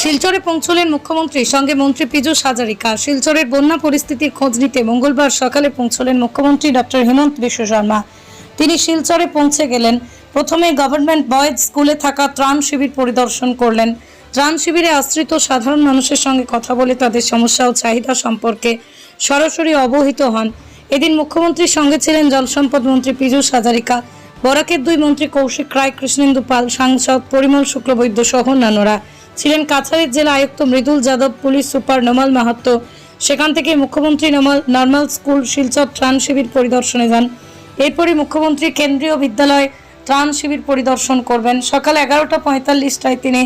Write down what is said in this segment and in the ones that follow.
শিলচরে পৌঁছলেন মুখ্যমন্ত্রী, সঙ্গে মন্ত্রী পীযূষ হাজারিকা। শিলচরের বন্যা পরিস্থিতির খোঁজ নিতে মঙ্গলবার সকালে পৌঁছলেন মুখ্যমন্ত্রী ডক্টর হেমন্ত বিশ্ব শর্মা। তিনি শিলচরে পৌঁছে গেলেন। প্রথমে গভর্নমেন্ট বয়েজ স্কুলে থাকা ত্রাণ শিবির পরিদর্শন করলেন। ত্রাণ শিবিরে আশ্রিত সাধারণ মানুষের সঙ্গে কথা বলে তাদের সমস্যা ও চাহিদা সম্পর্কে সরাসরি অবহিত হন। এদিন মুখ্যমন্ত্রীর সঙ্গে ছিলেন জলসম্পদ মন্ত্রী পীযূষ হাজারিকা। বরাকের দুই মন্ত্রী কৌশিক রায়, কৃষ্ণেন্দু পাল, সাংসদ পরিমল শুক্লবৈদ্য সহ অন্যান্যরা ছিলেন কাছাড়ের জেলা আয়ুক্ত মৃদুল যাদব, পুলিশ সুপার নোমাল মাহাত্ম। সেখান থেকে মুখ্যমন্ত্রী নোমাল, নর্মাল স্কুল, শিলচর ত্রাণ শিবির পরিদর্শনে যান। এরপরই মুখ্যমন্ত্রী কেন্দ্রীয় বিদ্যালয় ত্রাণ শিবির পরিদর্শন করবেন। সকাল এগারোটা পঁয়তাল্লিশটায় তিনি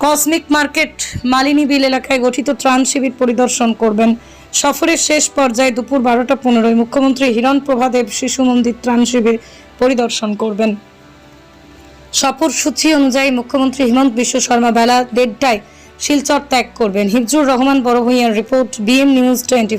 কসমিক মার্কেট মালিনী বিল এলাকায় গঠিত ত্রাণ শিবির পরিদর্শন করবেন। সফরের শেষ পর্যায়ে দুপুর বারোটা পনেরোয় মুখ্যমন্ত্রী হিরণ প্রভাদেব শিশু মন্দির ত্রাণ শিবির পরিদর্শন করবেন। সফর সূচি অনুযায়ী মুখ্যমন্ত্রী হিমন্ত বিশ্ব শর্মা বেলা দেড়টায় শিলচর ত্যাগ করবেন। হিফজুর রহমান বড়ভূঁইয়ার রিপোর্ট বিএম নিউজ টোয়েন্টি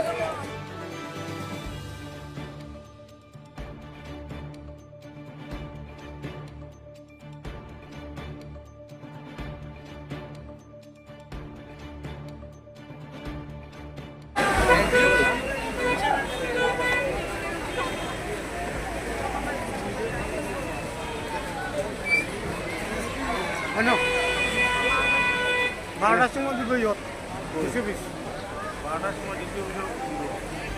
হ্যাঁ, ano? বারোটার সময় দিবি দুশো বিশ বারোটার সময় দুশো বিশ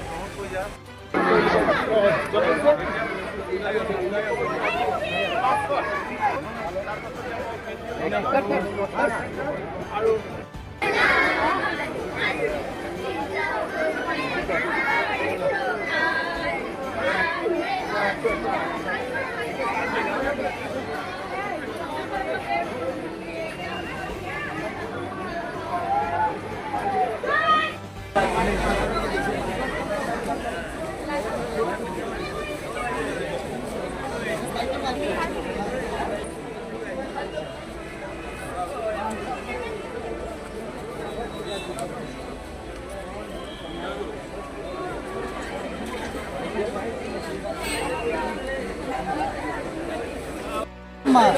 তখন কই যা? আর। mà.